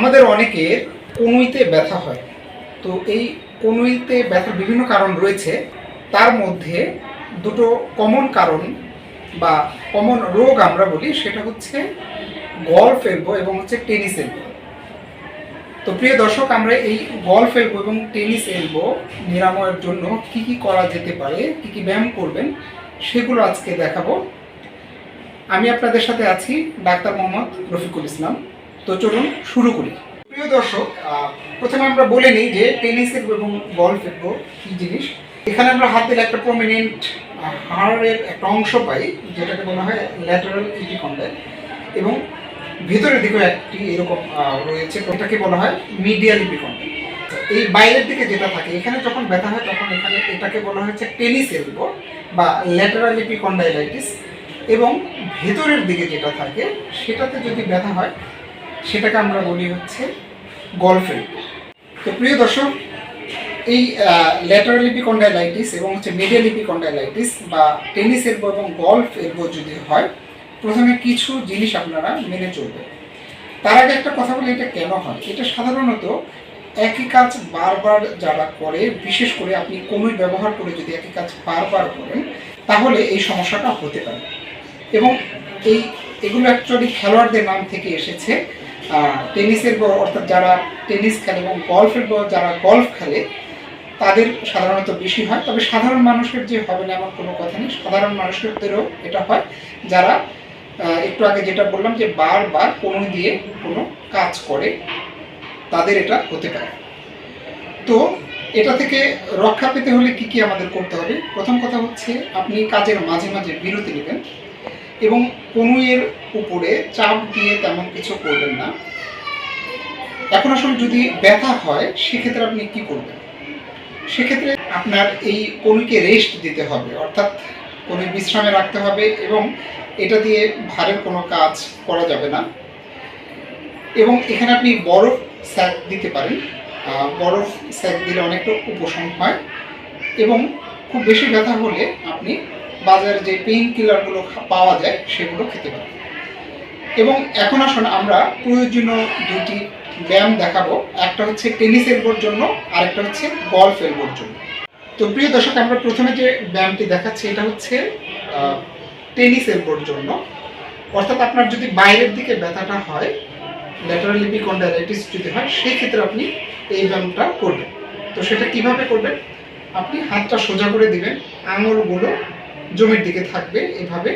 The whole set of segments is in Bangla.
আমাদের অনেকের কনুইতে ব্যথা হয়। তো এই কনুইতে ব্যথার বিভিন্ন কারণ রয়েছে। তার মধ্যে দুটো কমন কারণ বা কমন রোগ আমরা বলি, সেটা হচ্ছে গল্ফ এলবো এবং হচ্ছে টেনিস এলবো তো প্রিয় দর্শক, আমরা এই গল্ফ এলবো এবং টেনিস এলবো নিরাময়ের জন্য কি কি করা যেতে পারে, কি কি ব্যায়াম করবেন, সেগুলো আজকে দেখাবো। আমি আপনাদের সাথে আছি ডাক্তার মোহাম্মদ রফিকুল ইসলাম। তো চলুন শুরু করি। প্রিয় দর্শক প্রথমে আমরা বলে নিই যে টেনিস এবং বল এলবো কি জিনিস। এখানে আমরা হাতের একটা প্রমিনেন্ট হাড়ের একটা অংশ পাই, যেটাকে বলা হয় ল্যাটারাল ইপিকন্ডাল এবং ভেতরের দিকেও একটি এরকম রয়েছে ওটাকে বলা হয় মিডিয়াল ইপিকন্ডাল এই বাইরের দিকে যেটা থাকে, এখানে যখন ব্যথা হয়, তখন এখানে এটাকে বলা হচ্ছে টেনিস এলবো বা ল্যাটারাল ইপিকন্ডাইলাইটিস এবং ভেতরের দিকে যেটা থাকে, সেটাতে যদি ব্যথা হয় সেটাকে আমরা বলি হচ্ছে গল্ফ তো প্রিয় দর্শক, এই ল্যাটারাল ইপিকন্ডাইলাইটিস এবং হচ্ছে মিডিয়াল ইপিকন্ডাইলাইটিস বা টেনিস এলবো এবং গল্ফ এলবো যদি হয়, প্রথমে কিছু জিনিস আপনারা মেনে চলবেন। তার আগে একটা কথা বলি, এটা কেন হয়? এটা সাধারণত একই কাজ বারবার যারা করে, বিশেষ করে আপনি কনুই ব্যবহার করে যদি একই কাজ বারবার করেন, তাহলে এই সমস্যাটা হতে পারে। এবং এই, এগুলো অ্যাকচুয়ালি খেলোয়াড়দের নাম থেকে এসেছে টেনিসের অর্থাৎ যারা টেনিস খেলে এবং গল্ফের যারা গল্ফ খেলে, তাদের সাধারণত বেশি হয়। তবে সাধারণ মানুষের যে হবে না এমন কোনো কথা নেই। সাধারণ মানুষদেরও এটা হয় যারা একটু আগে যেটা বললাম যে বারবার কোনো দিয়ে কোনো কাজ করে, তাদের এটা হতে পারে। তো এটা থেকে রক্ষা পেতে হলে কি কি আমাদের করতে হবে? প্রথম কথা হচ্ছে আপনি কাজের মাঝে মাঝে বিরতি নেবেন। এবং কনুইয়ের উপরে চাপ দিয়ে তেমন কিছু করবেন না। এখন আসলে যদি ব্যথা হয়, সেক্ষেত্রে আপনি কি করবেন? সেক্ষেত্রে আপনার এই কনুইকে রেস্ট দিতে হবে, অর্থাৎ কনুই বিশ্রামে রাখতে হবে এবং এটা দিয়ে ভারের কোনো কাজ করা যাবে না। এবং এখানে আপনি বরফ স্যাক দিতে পারেন। বরফ স্যাক দিলে অনেকটা উপশম হয় এবং খুব বেশি ব্যথা হলে আপনি বাজারে যে পেইন কিলারগুলো পাওয়া যায়, সেগুলো খেতে পারেন। এবং এখন আসুন আমরা প্রয়োজনীয় দুটি ব্যায়াম দেখাবো। একটা হচ্ছে টেনিস এলবোর জন্য আর একটা হচ্ছে গলফ এলবোর জন্য। তো প্রিয় দর্শক, আমরা প্রথমে যে ব্যায়ামটি দেখাচ্ছি, এটা হচ্ছে টেনিস এলবোর জন্য। অর্থাৎ আপনার যদি বাইরের দিকে ব্যথাটা হয়, ল্যাটারাল ইপিকন্ডাইলাইটিস যদি হয় সেই ক্ষেত্রে আপনি এই ব্যায়ামটা করবেন। তো সেটা কীভাবে করবেন? আপনি হাতটা সোজা করে দিবেন, আঙুলগুলো জমির দিকে থাকবে এভাবে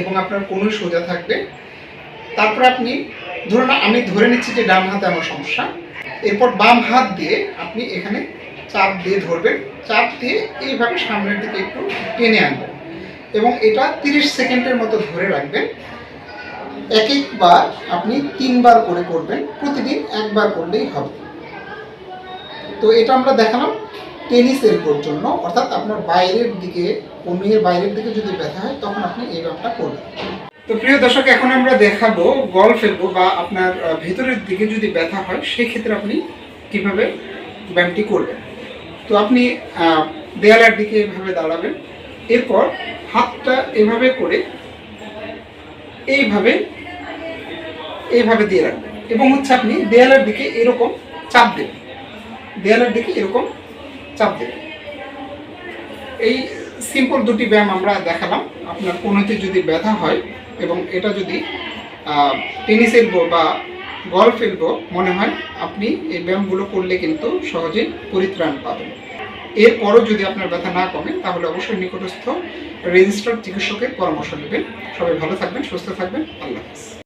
এবং আপনার কোনো সোজা থাকবে। তারপর আপনি ধরুন আমি ধরে নিচ্ছি যে ডান হাতে আমার সমস্যা। এরপর বাম হাত দিয়ে আপনি এখানে চাপ দিয়ে ধরবেন। চাপ দিয়ে এইভাবে সামনের দিকে একটু টেনে আনবেন এবং এটা তিরিশ সেকেন্ডের মতো ধরে রাখবেন। এক একবার আপনি তিনবার করে করবেন। প্রতিদিন একবার করলেই হবে। তো এটা আমরা দেখালাম। টেনিস এলবোর জন্য, অর্থাৎ আপনার বাইরের দিকে কনুইয়ের বাইরের দিকে যদি ব্যথা হয়, তখন আপনি এই ব্যায়ামটা করবেন তো প্রিয় দর্শক, এখন আমরা দেখাবো গল ফেলব বা আপনার ভেতরের দিকে যদি ব্যথা হয়, সেক্ষেত্রে আপনি কীভাবে ব্যায়ামটি করবেন? তো আপনি দেয়ালের দিকে এভাবে দাঁড়াবেন, এরপর হাতটা এভাবে করে এইভাবে এইভাবে দিয়ে রাখবেন। এবং হচ্ছে আপনি দেয়ালের দিকে এরকম চাপ দেবেন। দেয়ালের দিকে এরকম চাপ দেবেন এই সিম্পল দুটি ব্যায়াম আমরা দেখালাম। আপনার কোনোতে যদি ব্যথা হয় এবং এটা যদি টেনিস এলবো বা গল্ফ এলবো মনে হয়, আপনি এই ব্যায়ামগুলো করলে কিন্তু সহজেই পরিত্রাণ পাবেন। এরপরও যদি আপনার ব্যথা না কমে, তাহলে অবশ্যই নিকটস্থ রেজিস্টার্ড চিকিৎসকের পরামর্শ নেবেন। সবাই ভালো থাকবেন, সুস্থ থাকবেন। আল্লাহ হাফিজ।